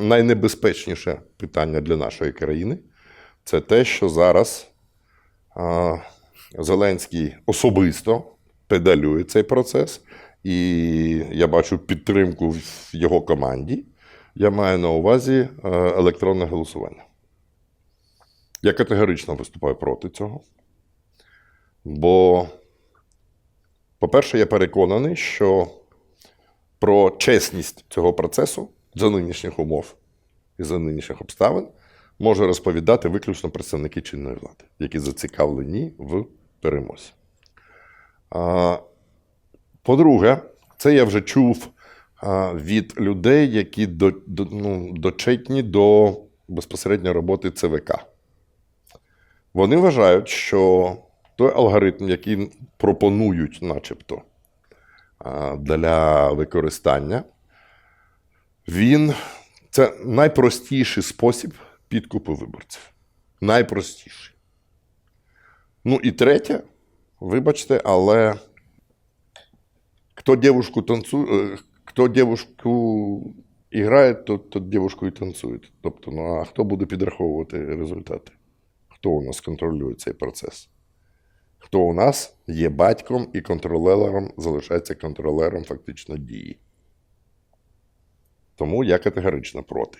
найнебезпечніше питання для нашої країни це те, що зараз Зеленський особисто педалює цей процес, і я бачу підтримку в його команді. Я маю на увазі е, електронне голосування. Я категорично виступаю проти цього. Бо, по-перше, я переконаний, що про чесність цього процесу за нинішніх умов і за нинішніх обставин може розповідати виключно представники чинної влади, які зацікавлені в перемозі. По-друге, це я вже чув від людей, які до, до, ну, дочетні до безпосередньо роботи ЦВК. Вони вважають, що той алгоритм, який пропонують, начебто, для використання, він це найпростіший спосіб підкупу виборців. Найпростіший. Ну і третє, вибачте, але хто дівушку танцює, хто дівушку грає, то, то дівушку і танцює. Тобто, ну а хто буде підраховувати результати? Хто у нас контролює цей процес? Хто у нас є батьком і контролером, залишається контролером фактично дії. Тому я категорично проти.